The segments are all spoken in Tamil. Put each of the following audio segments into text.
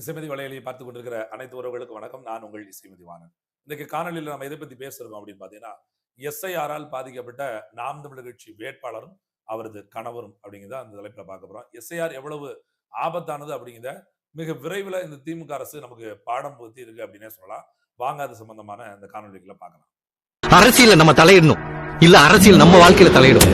இசைமதி வலையொலியை பார்த்து கொண்டிருக்கிற அனைத்து உறவுகளுக்கும் வணக்கம். நான் உங்கள் இசைமதி வாணன். இன்னைக்கு காணொலியில் நம்ம எதை பத்தி பேசுறோம் அப்படின்னு பாத்தீங்கன்னா எஸ்ஐஆரால் பாதிக்கப்பட்ட நாம் தமிழர் கட்சி வேட்பாளரும் அவரது கணவரும் அப்படிங்கிறத அந்த தலைப்புல பார்க்க போறோம். எஸ்ஐஆர் எவ்வளவு ஆபத்தானது அப்படிங்கிறத மிக விரைவில் இந்த திமுக அரசு நமக்கு பாடம் புகுத்தி இருக்கு அப்படின்னே சொல்லலாம். வாங்க அது சம்பந்தமான இந்த காணொலிகளை பார்க்கலாம். அரசியல நம்ம தலையிடணும். இல்ல அரசியல் நம்ம வாழ்க்கையில தலையிடும்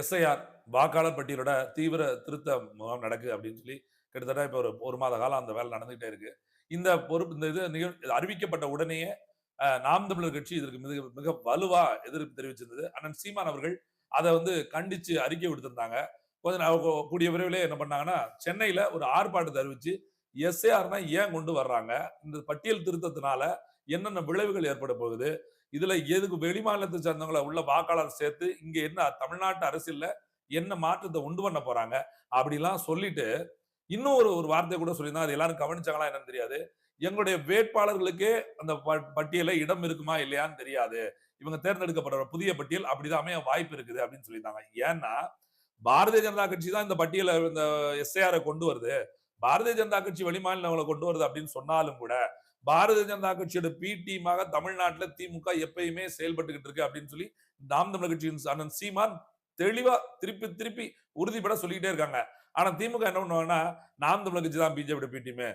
எஸ்ஐஆர் வாக்காளர் பட்டியலோட தீவிர திருத்த முகாம் நடக்கு அப்படின்னு சொல்லி கிட்டத்தட்ட இப்போ ஒரு ஒரு மாத காலம் அந்த வேலை நடந்துகிட்டே இருக்கு. இந்த பொறுப்பு இந்த இது நிகழ் அறிவிக்கப்பட்ட உடனேயே நாம் தமிழர் கட்சி இதற்கு மிக மிக வலுவா எதிர்ப்பு தெரிவிச்சிருந்தது. அண்ணன் சீமான் அவர்கள் அதை வந்து கண்டிச்சு அறிக்கை விடுத்திருந்தாங்க கொஞ்சம் கூடிய விரைவிலே என்ன பண்ணாங்கன்னா சென்னையில ஒரு ஆர்ப்பாட்டத்தை அறிவிச்சு எஸ்ஏஆர்னா ஏன் கொண்டு வர்றாங்க? இந்த பட்டியல் திருத்தத்தினால என்னென்ன விளைவுகள் ஏற்பட போகுது? இதுல எதுக்கு வெளிமாநிலத்தை சேர்ந்தவங்களை உள்ள வாக்காளர் சேர்த்து இங்க என்ன தமிழ்நாட்டு அரசியல்ல என்ன மாற்றத்தை உண்டு பண்ண போறாங்க? அப்படிலாம் சொல்லிட்டு இன்னும் ஒரு ஒரு வார்த்தை கூட சொல்லியிருந்தாங்க அது எல்லாரும் கவனிச்சாங்களா என்னன்னு தெரியாது. எங்களுடைய வேட்பாளர்களுக்கே அந்த பட்டியல இடம் இருக்குமா இல்லையான்னு தெரியாது. இவங்க தேர்ந்தெடுக்கப்படுற புதிய பட்டியல் அப்படிதான் அமைய வாய்ப்பு இருக்குது அப்படின்னு சொல்லியிருந்தாங்க. ஏன்னா பாரதிய ஜனதா கட்சி தான் இந்த பட்டியலை இந்த எஸ்ஐஆரை கொண்டு வருது. பாரதிய ஜனதா கட்சி வெளிமாநிலங்களை கொண்டு வருது அப்படின்னு சொன்னாலும் கூட பாரதிய ஜனதா கட்சியோட பி டீமாக தமிழ்நாட்டில் திமுக எப்பயுமே செயல்பட்டுக்கிட்டு இருக்கு அப்படின்னு சொல்லி நாம் தமிழர் கட்சியின் அண்ணன் சீமான் தெளிவா திருப்பி திருப்பி உறுதிப்பட சொல்லிக்கிட்டே இருக்காங்க. ஆனா திமுக என்ன பண்ணுவாங்கன்னா நாம் தமிழர் கட்சி தான் பிஜேபியோட பி டீமு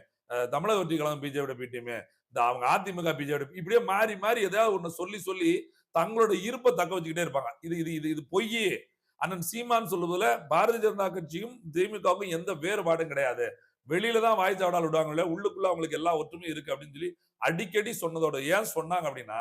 தமிழக வெற்றி கழகம் பிஜேபியோட பி டீமு இந்த அவங்க அதிமுக பிஜேபி இப்படியே மாறி மாறி ஏதாவது ஒண்ணு சொல்லி சொல்லி தங்களோட இருப்பை தக்க வச்சுக்கிட்டே இருப்பாங்க. இது இது இது இது பொய்யே. அண்ணன் சீமான் சொல்லுவதுல பாரதிய ஜனதா கட்சியும் திமுகவுக்கும் எந்த வேறுபாடும் கிடையாது. வெளியில தான் வாய் சாவடால் விடுவாங்களே உள்ளுக்குள்ள அவங்களுக்கு எல்லா ஒற்றுமையும் இருக்கு அப்படின்னு சொல்லி அடிக்கடி சொன்னதோட ஏன் சொன்னாங்க அப்படின்னா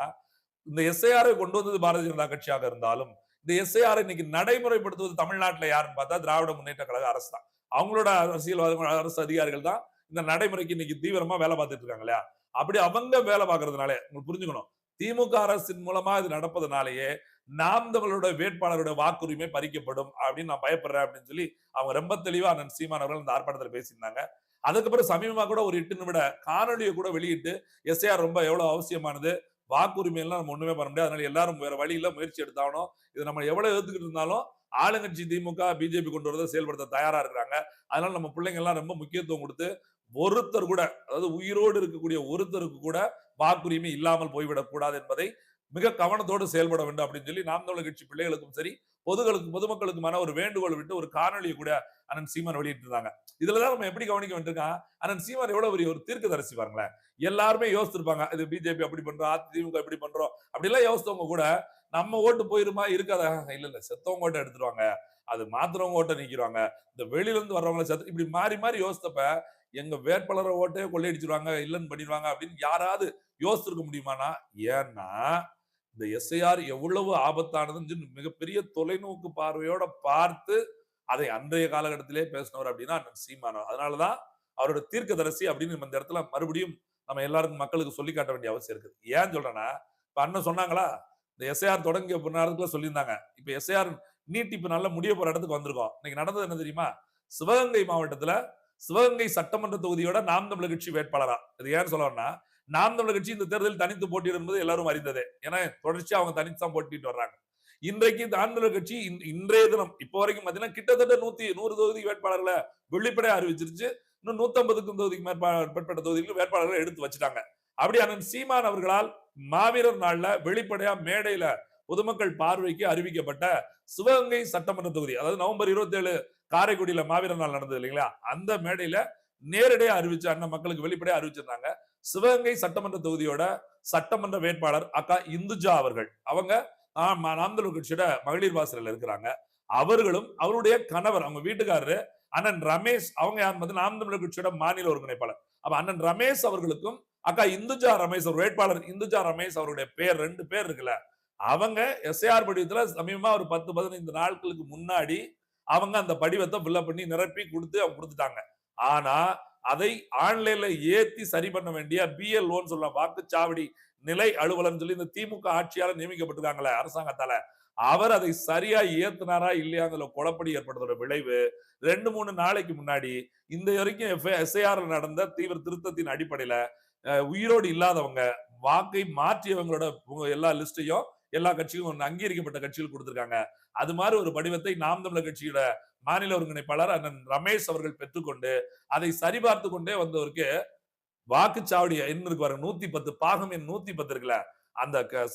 இந்த எஸ்ஐஆரை கொண்டு வந்தது பாரதிய ஜனதா கட்சியாக இருந்தாலும் இந்த எஸ்ஐஆர் இன்னைக்கு நடைமுறைப்படுத்துவது தமிழ்நாட்டில் யாருன்னு பார்த்தா திராவிட முன்னேற்ற கழக அரசு தான். அவங்களோட அரசியல்வாத அரசு அதிகாரிகள் தான் இந்த நடைமுறைக்கு இன்னைக்கு தீவிரமா வேலை பார்த்துட்டு இருக்காங்க இல்லையா? அப்படி அவங்க வேலை பார்க்கறதுனாலே உங்களுக்கு புரிஞ்சுக்கணும் திமுக அரசின் மூலமா இது நடப்பதனாலேயே நாம் தமிழோட வேட்பாளரோட வாக்குரிமை பறிக்கப்படும் அப்படின்னு நான் பயப்படுறேன் அப்படின்னு சொல்லி அவங்க ரொம்ப தெளிவா அண்ணன் சீமான் அவர்கள் இந்த ஆர்ப்பாட்டத்தில் பேசியிருந்தாங்க. அதுக்கப்புறம் சமீபமா கூட ஒரு எட்டு நிமிட காணொலியை கூட வெளியிட்டு எஸ்ஐஆர் ரொம்ப எவ்வளவு அவசியமானது? வாக்குரிமை எல்லாம் நம்ம ஒண்ணுமே பண்ண முடியாது. அதனால எல்லாரும் வேற வழியில முயற்சி எடுத்தாலும் இது நம்ம எவ்வளவு எடுத்துக்கிட்டு இருந்தாலும் ஆளுங்கட்சி திமுக பிஜேபி கொண்டு வரதை செயல்படுத்த தயாரா இருக்கிறாங்க. அதனால நம்ம பிள்ளைங்க எல்லாம் ரொம்ப முக்கியத்துவம் கொடுத்து ஒருத்தர் கூட அதாவது உயிரோடு இருக்கக்கூடிய ஒருத்தருக்கு கூட வாக்குரிமை இல்லாமல் போய்விடக் கூடாது என்பதை மிக கவனத்தோடு செயல்பட வேண்டும் அப்படின்னு சொல்லி நாம் தமிழர் கட்சி பிள்ளைகளுக்கும் சரி பொதுகளுக்கும் பொதுமக்களுக்குமான ஒரு வேண்டுகோள் விட்டு ஒரு காணொலியை கூட அண்ணன் சீமான் வெளியிட்டிருந்தாங்க. இதுலதான் நம்ம எப்படி கவனிக்க வேண்டியிருக்கான் அண்ணன் சீமான் எவ்வளவு பெரிய ஒரு தீர்க்க தரிசி பாருங்களேன். எல்லாருமே யோசிச்சிருப்பாங்க இது பிஜேபி அப்படி பண்றோம் அதிமுக இப்படி பண்றோம். அப்படிலாம் யோசித்தவங்க கூட நம்ம ஓட்டு போயிருமா? இருக்காதா? இல்ல இல்ல செத்தவங்க ஓட்டை எடுத்துருவாங்க. அது மாத்திரவங்க ஓட்டை நிக்கிறாங்க இந்த வெளியில இருந்து வர்றவங்களை செத்து இப்படி மாறி மாறி யோசித்தப்ப எங்க வேட்பாளரை ஓட்டே கொள்ளையடிச்சிருவாங்க இல்லைன்னு பண்ணிடுவாங்க அப்படின்னு யாராவது யோசிச்சிருக்க முடியுமானா ஏன்னா இந்த எஸ்ஐஆர் எவ்வளவு ஆபத்தானதுன்னு மிகப்பெரிய தொலைநோக்கு பார்வையோட பார்த்து அதை அன்றைய காலகட்டத்திலே பேசினவர் அப்படின்னா அண்ணன் சீமானவர். அதனாலதான் அவரோட தீர்க்கதரிசி அப்படின்னு இந்த இடத்துல மறுபடியும் நம்ம எல்லாருக்கும் மக்களுக்கு சொல்லி காட்ட வேண்டிய அவசியம் இருக்குது. ஏன் சொல்றேன்னா இப்ப அண்ணன் சொன்னாங்களா இந்த எஸ்ஐஆர் தொடங்கிய நேரத்துல சொல்லியிருந்தாங்க. இப்ப எஸ்ஐஆர் நீட்டிப்பு நல்லா முடிய போற இடத்துக்கு வந்திருக்கோம். இன்னைக்கு நடந்தது என்ன தெரியுமா? சிவகங்கை மாவட்டத்துல சிவகங்கை சட்டமன்ற தொகுதியோட நாம் தமிழர் கட்சி வேட்பாளரா. இது ஏன்னு சொல்லுவாங்கன்னா நாம் தமிழர் கட்சி இந்த தேர்தலில் தனித்து போட்டியிடும் என்பது எல்லாரும் அறிந்ததே. ஏன்னா தொடர்ச்சி அவங்க தனித்து தான் போட்டிட்டு வர்றாங்க. இன்றைக்கு நாம் தமிழர் கட்சி இன்- இன்றைய தினம் இப்போ வரைக்கும் பார்த்தீங்கன்னா கிட்டத்தட்ட நூத்தி நூறு தொகுதி வேட்பாளர்களை வெளிப்படையா அறிவிச்சிருச்சு. இன்னும் நூத்தம்பதுக்கும் தொகுதிக்கு மேற்பா- மேற்பட்ட தொகுதிகளுக்கு வேட்பாளர்களை எடுத்து வச்சுட்டாங்க. அப்படி அண்ணன் சீமான் அவர்களால் மாவீரர் நாள்ல வெளிப்படையா மேடையில பொதுமக்கள் பார்வைக்கு அறிவிக்கப்பட்ட சிவகங்கை சட்டமன்ற தொகுதி அதாவது நவம்பர் இருபத்தி ஏழு காரைக்குடியில மாவீரர் நாள் நடந்தது இல்லைங்களா? அந்த மேடையில நேரடியாக அறிவிச்சு அண்ணன் மக்களுக்கு வெளிப்படையா அறிவிச்சிருந்தாங்க. சிவகங்கை சட்டமன்ற தொகுதியோட சட்டமன்ற வேட்பாளர் அக்கா இந்துஜா அவர்கள். அவங்க ஆம், நாம் தமிழர் கட்சியோட மகளிர் வாசலில் இருக்கிறாங்க. அவர்களும் அவருடைய கணவர் அவங்க வீட்டுக்காரரு அண்ணன் ரமேஷ் அவங்க யார் வந்து நாம் தமிழர் கட்சியோட மாநில ஒருங்கிணைப்பாளர். அப்ப அண்ணன் ரமேஷ் அவர்களுக்கும் அக்கா இந்துஜா ரமேஷ் அவர் வேட்பாளர் இந்துஜா ரமேஷ் அவருடைய பேர் ரெண்டு பேர் இருக்குல்ல. அவங்க எஸ்ஏஆர் படிவத்துல சமீபமா ஒரு பத்து பதினைந்து நாட்களுக்கு முன்னாடி அவங்க அந்த படிவத்தை ஃபில்அப் பண்ணி நிரப்பி கொடுத்து அவங்க கொடுத்துட்டாங்க. ஆனா அதை ஆன்லைன்ல ஏத்தி சரி பண்ண வேண்டிய பிஎல்ஓன்னு வாக்கு வாக்குச்சாவடி நிலை அலுவலர்னு சொல்லி இந்த திமுக ஆட்சியாளர் நியமிக்கப்பட்டிருக்காங்களே அரசாங்கத்தால. அவர் அதை சரியா ஏத்துனாரா இல்லையாங்கிற குழப்படி ஏற்படுறதோட விளைவு. ரெண்டு மூணு நாளைக்கு முன்னாடி இந்த வரைக்கும் எஸ்ஐஆர் நடந்த தீவிர திருத்தத்தின் அடிப்படையில உயிரோடு இல்லாதவங்க வாக்கை மாற்றியவங்களோட எல்லா லிஸ்டையும் எல்லா கட்சியும் ஒன்று அங்கீகரிக்கப்பட்ட கட்சிகள் கொடுத்திருக்காங்க. அது மாதிரி ஒரு படிவத்தை நாம் தமிழர் கட்சியோட மாநில ஒருங்கிணைப்பாளர் அண்ணன் ரமேஷ் அவர்கள் பெற்றுக்கொண்டு அதை சரிபார்த்து கொண்டே வந்தவருக்கு வாக்குச்சாவடி என்ன இருக்கு பாருங்க நூத்தி பத்து பாகம் என் நூத்தி பத்து இருக்குல்ல அந்த க-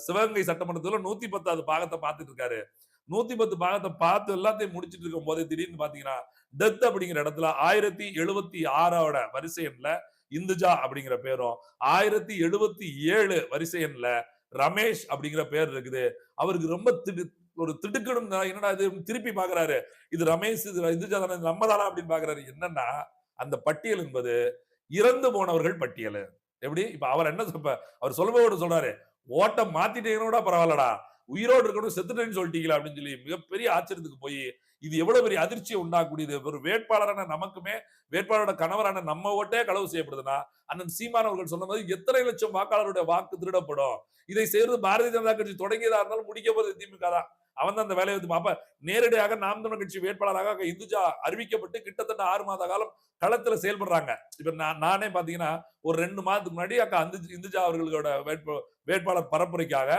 சிவகங்கை சட்டமன்றத்துல நூத்தி பத்தாவது பாகத்தை பார்த்துட்டு இருக்காரு. நூத்தி பத்து பாகத்தை பார்த்து எல்லாத்தையும் முடிச்சிட்டு இருக்கும் போதே திடீர்னு பாத்தீங்கன்னா டெத் அப்படிங்கிற இடத்துல ஆயிரத்தி எழுபத்தி ஆறாவோட வரிசை எண்ல இந்துஜா அப்படிங்கிற பேரும் ஆயிரத்தி எழுபத்தி ஏழு வரிசை எண்ல ரமேஷ் அப்படிங்கிற பேர் இருக்குது. அவருக்கு ரொம்ப திடு ஒரு திடுக்கணும் என்னடா இது? திருப்பி பாக்குறாரு. இது ரமேஷ் இது இந்துஜா தானே இது நம்ம தானா அப்படின்னு பாக்குறாரு. என்னன்னா அந்த பட்டியல் என்பது இறந்து போனவர்கள் பட்டியல். எப்படி? இப்ப அவர் என்ன சொல்ல அவர் சொல்லும்போது சொல்றாரு ஓட்டம் மாத்திட்டீங்கன்னா பரவாயில்லடா. உயிரோடு இருக்கணும் செத்துட்டேன்னு சொல்லிட்டீங்களா அப்படின்னு சொல்லி மிகப்பெரிய ஆச்சரியத்துக்கு போய் இது எவ்வளவு பெரிய அதிர்ச்சியை உண்டாக்கக்கூடியது ஒரு வேட்பாளரான நமக்குமே வேட்பாளரோட கணவரான நம்ம ஓட்டே களவு செய்யப்படுதுன்னா அண்ணன் சீமான் அவர்கள் சொன்ன மாதிரி எத்தனை லட்சம் வாக்காளருடைய வாக்கு திருடப்படும். இதை செய்யறது பாரதிய ஜனதா கட்சி தொடங்கியதா இருந்தாலும் முடிக்க போகிறது திமுக தான். அவன் தான் அந்த வேலையை வந்து அப்ப நேரடியாக நாம் தமிழ் கட்சி வேட்பாளராக இந்துஜா அறிவிக்கப்பட்டு கிட்டத்தட்ட ஆறு மாத காலம் களத்துல செயல்படுறாங்க. இப்ப நான் நானே பாத்தீங்கன்னா ஒரு ரெண்டு மாதத்துக்கு முன்னாடி அக்கா அந்த இந்துஜா அவர்களோட வேட்பு வேட்பாளர் பரப்புரைக்காக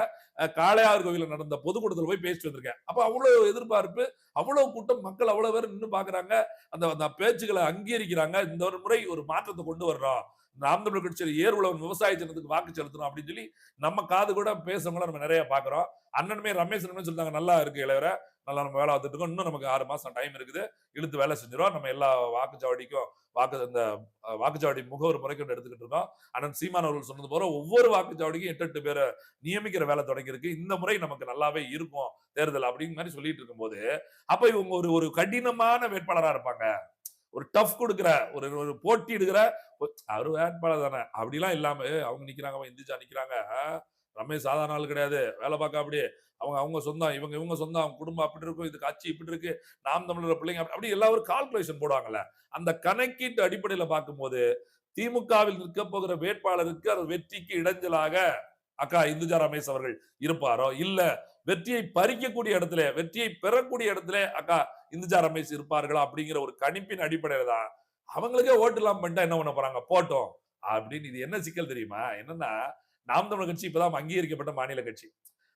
காளையார் கோவில நடந்த பொதுக்கூட்டத்தில் போய் பேசிட்டு வந்திருக்கேன். அப்ப அவ்வளவு எதிர்பார்ப்பு அவ்வளவு கூட்டம் மக்கள் அவ்வளவு பேர் நின்னு பாக்குறாங்க. அந்த அந்த பேச்சுக்களை அங்கீகரிக்கிறாங்க. இந்த ஒரு முறை ஒரு மாற்றத்தை கொண்டு வர்றோம். நாம் தமிழர் கட்சியில் ஏர் உழவன் விவசாய சின்னத்துக்கு வாக்கு செலுத்தணும் அப்படின்னு சொல்லி நம்ம காது கூட பேசுறவங்கள நம்ம நிறைய பாக்குறோம் அண்ணனுமே ரமேஷ் என்ன சொல்லிட்டாங்க நல்லா இருக்கு இளையவர. நல்லா நம்ம வேலை வந்துட்டு இருக்கோம். இன்னும் நமக்கு ஆறு மாசம் டைம் இருக்குது. இழுத்து வேலை செஞ்சிடும் நம்ம எல்லா வாக்குச்சாவடிக்கும் வாக்கு அந்த வாக்குச்சாவடி முகவர் முறைக்கொண்டு எடுத்துக்கிட்டு இருக்கோம். அண்ணன் சீமான் அவர்கள் சொன்னது போல ஒவ்வொரு வாக்குச்சாவடிக்கும் எட்டு எட்டு பேரை நியமிக்கிற வேலை தொடங்கியிருக்கு. இந்த முறை நமக்கு நல்லாவே இருக்கும் தேர்தல் அப்படிங்கிற மாதிரி சொல்லிட்டு இருக்கும்போது அப்ப இவங்க ஒரு ஒரு கடினமான வேட்பாளரா இருப்பாங்க. ஒரு டஃப் கொடுக்குற ஒரு ஒரு போட்டி எடுக்கிற அவரு வேட்பாளர் தானே. அப்படிலாம் இல்லாம அவங்க நிக்கிறாங்க அவன் இந்துஜா நிக்கிறாங்க ரமேஷ் சாதாரண ஆள் கிடையாது. வேலை பார்க்க அப்படியே அவங்க அவங்க சொந்தம் இவங்க இவங்க சொந்தம் அவங்க குடும்பம் அப்படி இருக்கும் இது கட்சி இப்படி இருக்கு நாம் தமிழர் பிள்ளைங்க அப்படி- அப்படி எல்லாரும் கால்குலேஷன் போடுவாங்கல்ல. அந்த கணக்கீட்டு அடிப்படையில பார்க்கும்போது திமுகவில் நிற்க போகிற வேட்பாளருக்கு அது வெற்றிக்கு இடைஞ்சலாக அக்கா இந்துஜா ரமேஷ் அவர்கள் இருப்பாரோ? இல்ல. வெற்றியை பறிக்கக்கூடிய இடத்துல வெற்றியை பெறக்கூடிய இடத்துல அக்கா இந்துஜா ரமேஷ் இருப்பார்களா அப்படிங்கிற ஒரு கணிப்பின் அடிப்படையில தான் அவங்களுக்கே ஓட்டு இல்லாம பண்ணிட்டா என்ன பண்ண போறாங்க? போட்டோம். அப்படின்னு இது என்ன சிக்கல் தெரியுமா? என்னன்னா நாம் தமிழர் கட்சி இப்பதான் அங்கீகரிக்கப்பட்ட மாநில கட்சி.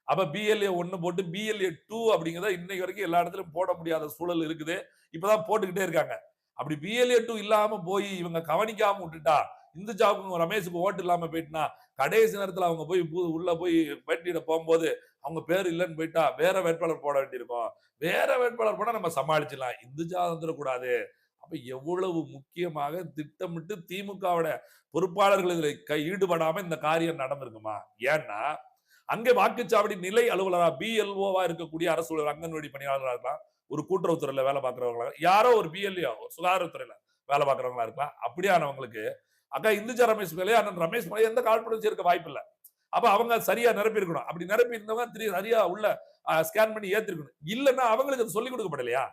அப்ப பிஎல்ஏ ஒன்னு போட்டு பிஎல்ஏ டூ அப்படிங்கிறத இன்னைக்கு வரைக்கும் எல்லா இடத்துலயும் போட முடியாத சூழல் இருக்குது. இப்பதான் போட்டுக்கிட்டே இருக்காங்க. அப்படி பிஎல்ஏ டூ இல்லாம போய் இவங்க கவனிக்காம விட்டுட்டா இந்துஜாவுக்கும் ரமேஷுக்கு ஓட்டு இல்லாம போயிட்டுனா கடைசி நேரத்துல அவங்க போய் உள்ள போய் பேட்டியிட போகும்போது அவங்க பேர் இல்லைன்னு போயிட்டா வேற வேட்பாளர் போட வேண்டியிருக்கும். வேற வேட்பாளர் போனா நம்ம சமாளிச்சிடலாம். இந்து இந்துஜா கூடாது அப்ப எவ்வளவு முக்கியமாக திட்டமிட்டு திமுகவோட பொறுப்பாளர்கள் இதுல கை ஈடுபடாம இந்த காரியம் நடந்திருக்குமா? ஏன்னா அங்கே வாக்குச்சாவடி நிலை அலுவலரா பிஎல்ஓவா இருக்கக்கூடிய அரசு அங்கன்வாடி பணியாளராக இருக்கலாம் ஒரு கூட்டுறவுத்துறையில வேலை பார்க்கறவங்களா யாரோ ஒரு பிஎல்ஏ சுகாதாரத்துறையில வேலை பார்க்கறவங்களா இருக்கலாம். அப்படியானவங்களுக்கு அக்கா இந்துஜா ரமேஷ் மேலே அண்ணன் ரமேஷ் மேலே எந்த காழ்ப்புணர்ச்சி இருக்க வாய்ப்பு இல்லை அப்ப அவங்க சரியா நிரப்பி இருக்கணும். அப்படி நிரப்பி இருந்தவங்க திரு சரியா உள்ள ஸ்கேன் பண்ணி ஏத்திருக்கணும். இல்லைன்னா அவங்களுக்கு அது சொல்லிக் கொடுக்கப்படலையா?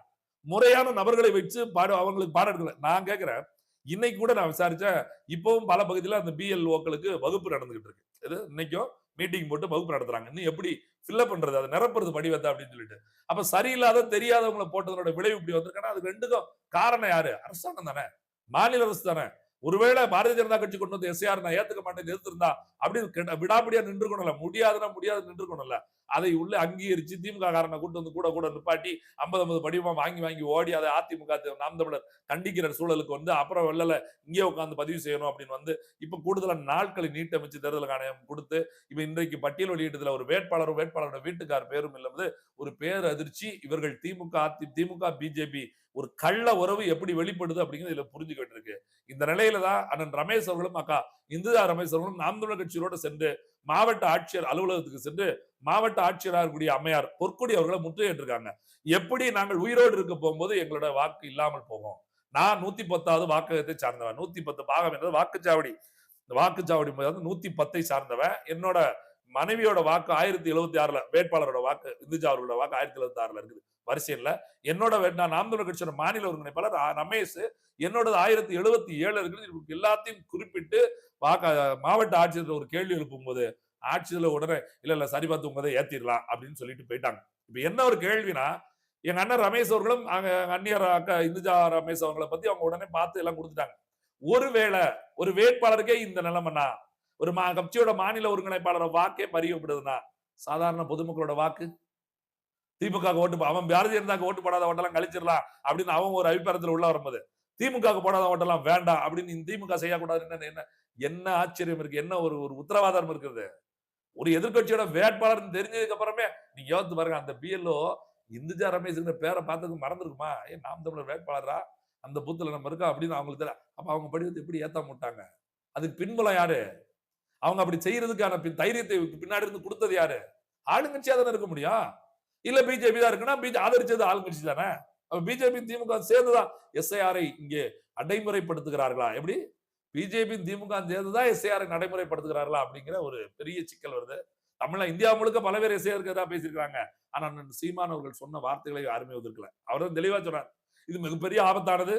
முறையான நபர்களை வச்சு பாடம் அவங்களுக்கு பாடம் எடுக்கல. நான் கேட்கிறேன் இன்னைக்கு கூட நான் விசாரிச்சேன் இப்பவும் பல பகுதியில் அந்த பிஎல்ஓக்களுக்கு வகுப்பு நடந்துகிட்டு இருக்கு. இது இன்னைக்கும் மீட்டிங் போட்டு வகுப்பு நடத்துறாங்க. இன்னும் எப்படி ஃபில்லப் பண்றது? அதை நிரப்புறது படிவத்தை அப்படின்னு சொல்லிட்டு. அப்ப சரியில்லாத தெரியாதவங்களை போட்டதனோட விளைவு இப்படி வந்திருக்கேன்னா அது ரெண்டுக்கும் காரணம் யாரு? அரசாங்கம் தானே. மாநில அரசு தானே. ஒருவேளை பாரதிய ஜனதா கட்சி கொண்டு வந்து எஸ்ஆர் நான் ஏத்துக்க மாட்டேன் எதிர்த்திருந்தா அப்படி கெட்ட- நின்று கொள்ளல முடியாதுன்னா முடியாது நின்று கொள்ளல அதை உள்ள அங்கீகரிச்சு திமுக காரனை கூட்டு வந்து கூட கூட நிப்பாட்டி ஐம்பது ஐம்பது படிவமா வாங்கி வாங்கி ஓடி அதை அதிமுக நாம் தமிழர் கண்டிக்கிற சூழலுக்கு வந்து அப்புறம் வெள்ளல இங்கே உட்காந்து பதிவு செய்யணும் அப்படின்னு வந்து இப்ப கூடுதலா நாட்களை நீட்டமைச்சு தேர்தல் ஆணையம் கொடுத்து இப்ப இன்றைக்கு பட்டியல் வெளியிட்டதுல ஒரு வேட்பாளரும் வேட்பாளரோட வீட்டுக்கார் பேரும் இல்லாமல் ஒரு பேர் அதிர்ச்சி இவர்கள் திமுக அதி திமுக பிஜேபி ஒரு கள்ள உறவு எப்படி வெளிப்படுது அப்படிங்கிறது இதுல புரிஞ்சுக்கிட்டு இருக்கு இந்த நிலையில தான் அண்ணன் ரமேஷ் அவர்களும் அக்கா இந்துதா ரமேஷ் அவர்களும் நாம் தமிழர் கட்சியோட சென்று மாவட்ட ஆட்சியர் அலுவலகத்துக்கு சென்று மாவட்ட ஆட்சியராக இருக்கக்கூடிய அம்மையார் பொற்கொடி அவர்களை முற்றுகையிட்டிருக்காங்க. எப்படி நாங்கள் உயிரோடு இருக்க போகும்போது எங்களோட வாக்கு இல்லாமல் போகும்? நான் நூத்தி பத்தாவது வாக்ககத்தை சார்ந்தவன். நூத்தி பத்து பாகம் என்பது வாக்குச்சாவடி. இந்த வாக்குச்சாவடி முறை வந்து நூத்தி பத்தை சார்ந்தவன். என்னோட மனைவியோட வாக்கு ஆயிரத்தி எழுபத்தி ஆறுல வேட்பாளரோட வாக்கு இந்துஜா அவர்களோட வாக்கு ஆயிரத்தி எழுபத்தி ஆறுல இருக்குது. வரிசையில் என்னோட வே- நான் நாம் தமிழர் கட்சியோட மாநில ஒருங்கிணைப்பாளர் ஆ- ரமேஷ் என்னோடது ஆயிரத்தி எழுபத்தி ஏழு இருக்குது எல்லாத்தையும் குறிப்பிட்டு வாக்க மாவட்ட ஆட்சியர் ஒரு கேள்வி எழுப்பும்போது ஆட்சியில் உடனே இல்ல இல்ல சரி பார்த்து உங்க ஏற்றிடலாம் ஏத்திடலாம் அப்படின்னு சொல்லிட்டு போயிட்டாங்க. இப்ப என்ன ஒரு கேள்வினா எங்க அண்ணன் ரமேஷ் அவர்களும் அங்க அந்நியர் அக்கா இந்துஜா ரமேஷ் அவங்களை பத்தி அவங்க உடனே பார்த்து எல்லாம் கொடுத்துட்டாங்க. ஒருவேளை ஒரு வேட்பாளருக்கே இந்த நிலைமைனா ஒரு மா கட்சியோட மாநில ஒருங்கிணைப்பாளரோட வாக்கே பறிக்கப்படுதுன்னா சாதாரண பொதுமக்களோட வாக்கு? திமுக ஓட்டு அவன் பாரதிய ஜனதாக்கு ஓட்டு போடாத ஓட்டெல்லாம் கழிச்சிடலாம் அப்படின்னு அவன் ஒரு அபிப்பிராயத்தில் உள்ள வரும்போது திமுக போடாத ஓட்டெல்லாம் வேண்டாம் அப்படின்னு திமுக செய்யக்கூடாதுன்னு என்ன என்ன ஆச்சரியம் இருக்கு? என்ன ஒரு ஒரு உத்தரவாதம் இருக்கிறது ஒரு எதிர்க்கட்சியோட வேட்பாளர் தெரிஞ்சதுக்கு அப்புறமே நீங்க யோசித்து பாருங்க அந்த பிஎல்ஓ இந்துஜா ரமேஷ்ங்கிற பேரை பார்த்ததுக்கு மறந்துருக்குமா? ஏன் நாம் தமிழர் வேட்பாளரா? அந்த பூத்துல நம்ம இருக்கோம் அப்படின்னு அவங்களுக்கு தெரியல. அப்ப அவங்க படிவத்தை எப்படி ஏத்தாம விட்டாங்க அதுக்கு பின்புலம் யாரு? அவங்க அப்படி செய்யறதுக்கான தைரியத்தை பின்னாடி இருந்து கொடுத்தது யாரு? ஆளுங்கட்சியா தானே இருக்க முடியும்? இல்ல பிஜேபி தான் இருக்குன்னா பிஜே ஆதரிச்சது ஆளுங்கட்சி தானே? அப்ப பிஜேபி திமுக சேர்ந்துதான் எஸ்ஐஆரை இங்கே நடைமுறைப்படுத்துகிறார்களா? எப்படி? பிஜேபி திமுக சேர்ந்துதான் எஸ்ஐஆரை நடைமுறைப்படுத்துகிறார்களா? அப்படிங்கிற ஒரு பெரிய சிக்கல் வருது. தமிழ்ல இந்தியா முழுக்க பல பேர் எஸ்ஐஆருக்குதான் பேசியிருக்காங்க ஆனா சீமான் அவர்கள் சொன்ன வார்த்தைகளை யாருமே ஒதுக்கல அவர் தான் தெளிவா சொன்னார் இது மிகப்பெரிய ஆபத்தானது.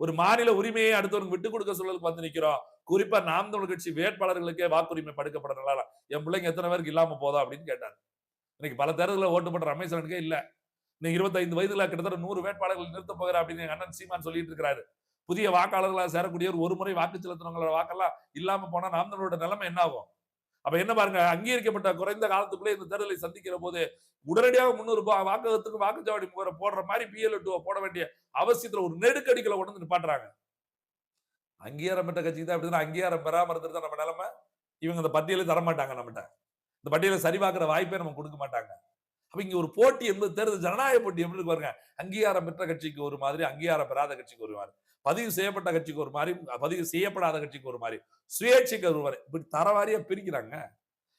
ஒரு மாநில உரிமையை அடுத்தவருக்கு விட்டு கொடுக்க சூழலுக்கு வந்து நிக்கிறோம். குறிப்பா நாம் தமிழ் கட்சி வேட்பாளர்களுக்கே வாக்குரிமை படுக்கப்படுறதுனால என் பிள்ளைங்க எத்தனை பேருக்கு இல்லாம போதா அப்படின்னு கேட்டார். இன்னைக்கு பல தேர்தலில் ஓட்டு போட்ட ரமேஸ்வரனுக்கே இல்ல. இன்னைக்கு இருபத்தைந்து வயதுல கிட்டத்தட்ட நூறு வேட்பாளர்கள் நிறுத்த போகிற அப்படின்னு அண்ணன் சீமான் சொல்லிட்டு இருக்கிறாரு புதிய வாக்காளர்களாக சேரக்கூடியவர் ஒரு முறை வாக்கு செலுத்தினவங்களோட வாக்கெல்லாம் இல்லாம போனா நாமதனோட நிலைமை என்ன ஆகும்? அப்ப என்ன பாருங்க அங்கீகரிக்கப்பட்ட குறைந்த காலத்துக்குள்ளே இந்த தேர்தலை சந்திக்கிற போது உடனடியாக முன்னூறு ரூபாய் வாக்குறதுக்கு வாக்குச்சாவடி முகரை போடுற மாதிரி பிஎல் போட வேண்டிய அவசியத்துல ஒரு நெருக்கடிகளை கொண்டு நிப்பாட்டுறாங்க. அங்கீகாரம் பெற்ற கட்சிக்கு தான் அப்படின்னா அங்கீகாரம் பெறாம இருந்துட்டு நம்ம நிலைமை. இவங்க அந்த பட்டியலே தர மாட்டாங்க நம்மகிட்ட. இந்த பட்டியலை சரிபார்க்குற வாய்ப்பே நம்ம கொடுக்க மாட்டாங்க. அப்போ இங்கே ஒரு போட்டி என்பது தேர்தல் ஜனநாயக போட்டி எப்படி இருக்கு பாருங்க. அங்கீகாரம் பெற்ற கட்சிக்கு ஒரு மாதிரி அங்கீகாரம் பெறாத கட்சிக்கு ஒரு மாதிரி பதிவு செய்யப்பட்ட கட்சிக்கு ஒரு மாதிரி பதிவு செய்யப்படாத கட்சிக்கு ஒரு மாதிரி சுயேட்சைக்கு ஒரு மாதிரி இப்படி தரவாரியாக பிரிக்கிறாங்க.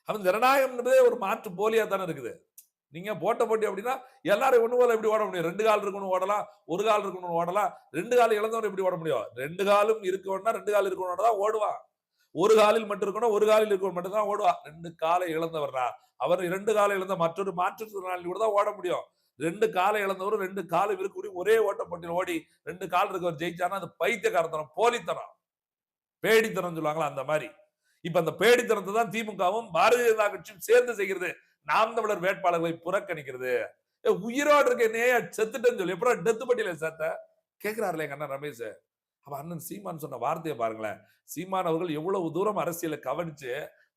அப்போ ஜனநாயகம் என்பதே ஒரு மாற்று போலியா தானே இருக்குது. நீங்க போட்ட போட்டி அப்படின்னா எல்லாரும் ஒண்ணு போல எப்படி ஓட முடியும்? ரெண்டு கால் இருக்கணும் ஓடலாம் ஒரு கால் இருக்கணும் ஓடலாம் ரெண்டு கால் இழந்தவன் எப்படி ஓட முடியும்? ரெண்டு காலும் இருக்கணும்னா ரெண்டு கால் இருக்கணும் தான் ஓடுவான். ஒரு காலில் மட்டும் இருக்கணும் ஒரு காலில் இருக்கணும் மட்டும் தான் ரெண்டு காலை இழந்தவர்னா அவர் இரண்டு காலை இழந்த மற்றொரு மாற்றுத்திறனாளி கூட தான் ஓட முடியும். ரெண்டு காலை இழந்தவரும் ரெண்டு காலை இருக்கக்கூடிய ஒரே ஓட்ட போட்டியில் ஓடி ரெண்டு கால் இருக்கவர் ஜெயிச்சானா அது பைத்தியக்காரத்தனம் போலித்தனம். பேடித்தனம் சொல்லுவாங்களா அந்த மாதிரி. இப்ப அந்த பேடித்தனத்தை தான் திமுகவும் பாரதிய ஜனதா கட்சியும் சேர்ந்து செய்கிறது. நாம் தமிழர் வேட்பாளர்களை புறக்கணிக்கிறது. ஏ, உயிரோடு இருக்க நேய செத்துட்டேன்னு சொல்லி. எப்பறம் டெத்து பட்டியல சேர்த்த? கேட்கிறாருல எங்க அண்ணன் ரமேஷ். அப்ப அண்ணன் சீமான் சொன்ன வார்த்தையை பாருங்களேன். சீமான் அவர்கள் எவ்வளவு தூரம் அரசியலை கவனிச்சு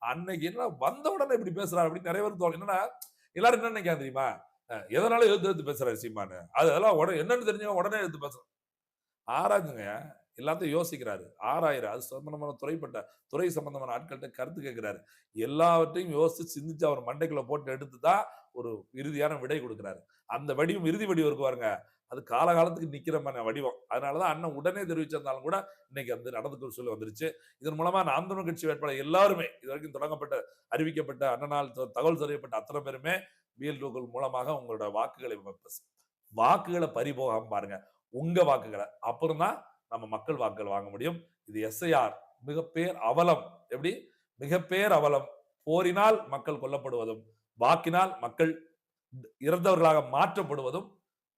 அன்னைக்கு என்ன வந்த உடனே இப்படி பேசுறாரு அப்படின்னு நிறைய பேர் தோணும். என்னன்னா எல்லாரும் என்ன நினைக்காது தெரியுமா? எதனால எடுத்து எழுத்து பேசுறாரு சீமானு? அதெல்லாம் உடனே என்னன்னு தெரிஞ்சவங்க உடனே எழுத்து பேசுறோம் ஆராய்ஞ்சுங்க. எல்லாத்தையும் யோசிக்கிறாரு. ஆராயிரு அது சம்பந்தமான துறைப்பட்ட துறை சம்பந்தமான ஆட்கள்கிட்ட கருத்து கேட்கிறாரு எல்லாவற்றையும் யோசிச்சு சிந்திச்சு அவர் மண்டைக்குள்ள போட்டு எடுத்து தான் ஒரு இறுதியான விடை கொடுக்குறாரு. அந்த வடிவம் இறுதி வடிவம் இருக்கு பாருங்க. அது காலகாலத்துக்கு நிற்கிற மாதிரி வடிவம். அதனாலதான் அண்ணன் உடனே தெரிவிச்சிருந்தாலும் கூட இன்னைக்கு வந்து நடந்துக்க சொல்லி வந்துருச்சு. இதன் மூலமா நாம் தமிழ் கட்சி வேட்பாளர் எல்லாருமே இது வரைக்கும் தொடங்கப்பட்ட அறிவிக்கப்பட்ட அண்ணனால் தகவல் தெரியப்பட்ட அத்தனை பேருமே பிஎல் மூலமாக உங்களோட வாக்குகளை வாக்குகளை பறிபோகாம பாருங்க. உங்க வாக்குகளை. அப்புறம் தான் நம்ம மக்கள் வாக்குகள் வாங்க முடியும். இது எஸ்ஐஆர் மிகப்பேர் அவலம். எப்படி? மிகப்பேர் அவலம். போரினால் மக்கள் கொல்லப்படுவதும் வாக்கினால் மக்கள் இறந்தவர்களாக மாற்றப்படுவதும்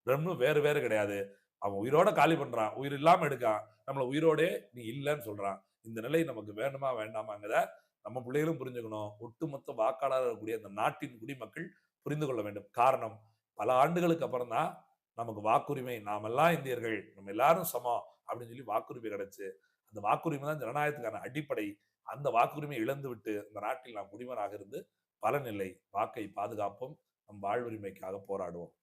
ரெண்டும் வேறு வேறு கிடையாது. அவன் உயிரோட காலி பண்றான். உயிர் இல்லாம எடுக்கான். நம்மளை உயிரோடே நீ இல்லைன்னு சொல்றான். இந்த நிலை நமக்கு வேணுமா வேண்டாமாங்கிறத நம்ம பிள்ளைகளும் புரிஞ்சுக்கணும். ஒட்டுமொத்த வாக்காளர் இருக்கக்கூடிய அந்த நாட்டின் குடிமக்கள் புரிந்து கொள்ள வேண்டும். காரணம் பல ஆண்டுகளுக்கு அப்புறம் தான் நமக்கு வாக்குரிமை. நாமெல்லாம் இந்தியர்கள். நம்ம எல்லாரும் சமம் அப்படின்னு சொல்லி வாக்குரிமை கிடைச்சு அந்த வாக்குரிமை தான் ஜனநாயகத்துக்கான அடிப்படை. அந்த வாக்குரிமை இழந்து விட்டு இந்த நாட்டில் நாம் குடிமனாக இருந்து பலனில்லை வாக்கை பாதுகாப்போம். நம் வாழ்வுரிமைக்காக போராடுவோம்.